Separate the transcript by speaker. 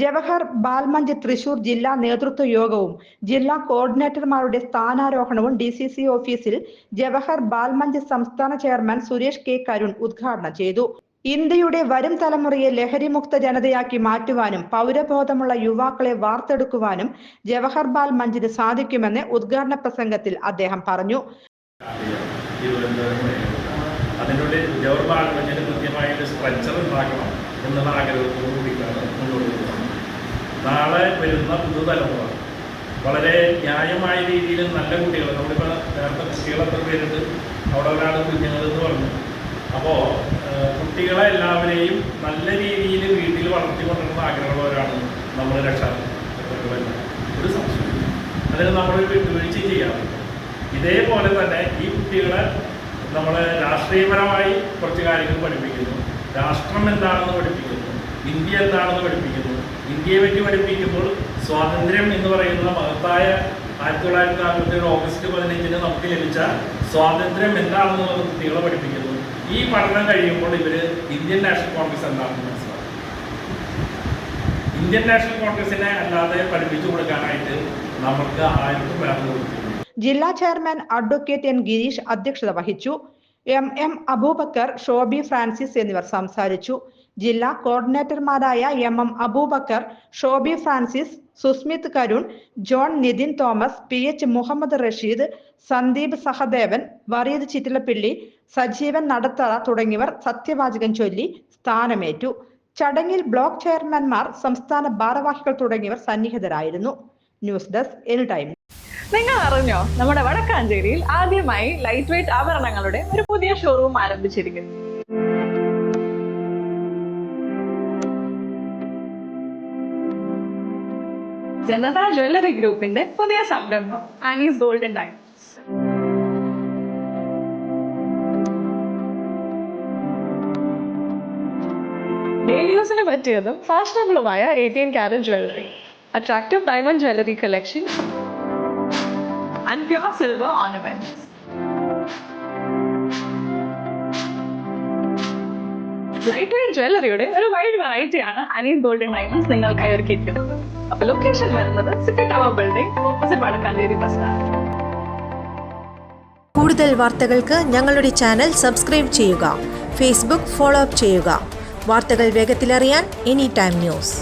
Speaker 1: ജവഹർ ബാൽമഞ്ച് തൃശൂർ ജില്ലാ നേതൃത്വ യോഗവും ജില്ലാ കോർഡിനേറ്റർമാരുടെ സ്ഥാനാരോഹണവും ഡി സി സി ഓഫീസിൽ ജവഹർ ബാൽമഞ്ച് സംസ്ഥാന ചെയർമാൻ സുരേഷ് കെ കരുൺ ഉദ്ഘാടനം ചെയ്തു. ഇന്ത്യയുടെ വരും തലമുറയെ ലഹരിമുക്ത ജനതയാക്കി മാറ്റുവാനും പൗരബോധമുള്ള യുവാക്കളെ വാർത്തെടുക്കുവാനും ജവഹർ മഞ്ചിന് സാധിക്കുമെന്ന് ഉദ്ഘാടന പ്രസംഗത്തിൽ അദ്ദേഹം പറഞ്ഞു.
Speaker 2: അതിനുള്ളിൽ ജവഹർ ബാലമഞ്ചിന് കൃത്യമായ ഒരു സ്ട്രക്ചർ ഉണ്ടാക്കണം എന്നുള്ള ആഗ്രഹത്തോടു മുന്നോട്ട് പോകുന്നത്. നാളെ വരുന്ന പുതുതലമുറ വളരെ ന്യായമായ രീതിയിൽ നല്ല കുട്ടികൾ നമ്മളിപ്പോൾ നേരത്തെ കുട്ടികൾ എത്ര പേരുണ്ട്? അവിടെ ഒരാൾ കുഞ്ഞുങ്ങൾ എന്ന് പറഞ്ഞു അപ്പോൾ കുട്ടികളെ എല്ലാവരെയും നല്ല രീതിയിൽ വീട്ടിൽ വളർത്തിക്കൊണ്ടിരുന്ന ആഗ്രഹമുള്ളവരാണ് നമ്മൾ രക്ഷാകർത്താക്കളെല്ലാം ഒരു സംശയം അതിന് നമ്മൾ വിട്ടുവീഴ്ച ചെയ്യാറ് ഇതേപോലെ തന്നെ ഈ കുട്ടികളെ നമ്മൾ രാഷ്ട്രീയപരമായി കുറച്ച് കാര്യങ്ങൾ പഠിപ്പിക്കുന്നു. രാഷ്ട്രം എന്താണെന്ന് പഠിപ്പിക്കുന്നു. ഇന്ത്യ എന്താണെന്ന് പഠിപ്പിക്കുന്നു. ഇന്ത്യയെ പറ്റി പഠിപ്പിക്കുമ്പോൾ സ്വാതന്ത്ര്യം എന്ന് പറയുന്ന മഹത്തായ ആയിരത്തി തൊള്ളായിരത്തി നാൽപ്പത്തി ഏഴ് ഓഗസ്റ്റ് പതിനഞ്ചിന് നമുക്ക് ലഭിച്ച സ്വാതന്ത്ര്യം എന്താണെന്നുള്ളത് കുട്ടികളെ പഠിപ്പിക്കുന്നു. ഈ പഠനം കഴിയുമ്പോൾ ഇവർ ഇന്ത്യൻ നാഷണൽ കോൺഗ്രസ് എന്താണെന്ന് മനസ്സിലാക്കും. ഇന്ത്യൻ നാഷണൽ കോൺഗ്രസിനെ അല്ലാതെ പഠിപ്പിച്ചു കൊടുക്കാനായിട്ട് നമുക്ക് ആർക്കും വേണം
Speaker 1: ജില്ലാ ചെയർമാൻ അഡ്വക്കേറ്റ് എൻ ഗിരീഷ് അധ്യക്ഷത വഹിച്ചു. M M Aboobacker Shobi Francis എന്നിവർ സംസാരിച്ചു. ജില്ലാ കോർഡിനേറ്റർമാരായ M M Aboobacker Shobi Francis Susmith Karun John Nithin Thomas P H Muhammad Rasheed Sandeep Sahadevan Vareed Chittilappilly Sajeevan Nadathara തുടങ്ങിയവർ സത്യവാചകം ചൊല്ലി സ്ഥാനമേറ്റു. ചടങ്ങിൽ ബ്ലോക്ക് ചെയർമാൻമാർ സംസ്ഥാന ഭാരവാഹികൾ തുടങ്ങിയവർ സന്നിഹിതരായിരുന്നു. ന്യൂസ് ഡെസ്ക് എനി ടൈം
Speaker 3: നിങ്ങൾ അറിഞ്ഞോ? നമ്മുടെ വടക്കാഞ്ചേരിയിൽ ആദ്യമായി ലൈറ്റ് വെയിറ്റ് ആഭരണങ്ങളുടെ ഒരു പുതിയ ഷോറൂം ആരംഭിച്ചിരിക്കുന്നു. ജനത ജ്വല്ലറി ഗ്രൂപ്പിന്റെ പുതിയ സംരംഭം ആനീസ് ഗോൾഡൻ ഡയമണ്ട്സ് ഡേലിയൂസിന് യൂസിന് പറ്റിയതും ഫാഷനബിളുമായ eighteen carat jewellery attractive diamond jewellery collection pure silver ornaments. Weight ജ്വല്ലറിയുടെ ഒരു വൈഡ് വെറൈറ്റി ആണ് അനിയൻ ഗോൾഡൻ ഡയമണ്ട്സ് നിങ്ങൾക്കായി ഒരുക്കിയിരിക്കുന്നത് അപ്പൊ ലൊക്കേഷൻ വരുന്നത് city tower building opposite Vadakkanchery bus
Speaker 4: കൂടുതൽ വാർത്തകൾക്ക് ഞങ്ങളുടെ ചാനൽ സബ്സ്ക്രൈബ് ചെയ്യുക ഫേസ്ബുക്ക് ഫോളോ അപ്പ് ചെയ്യുക. വാർത്തകൾ വേഗത്തിലറിയാൻ എനി ടൈം ന്യൂസ്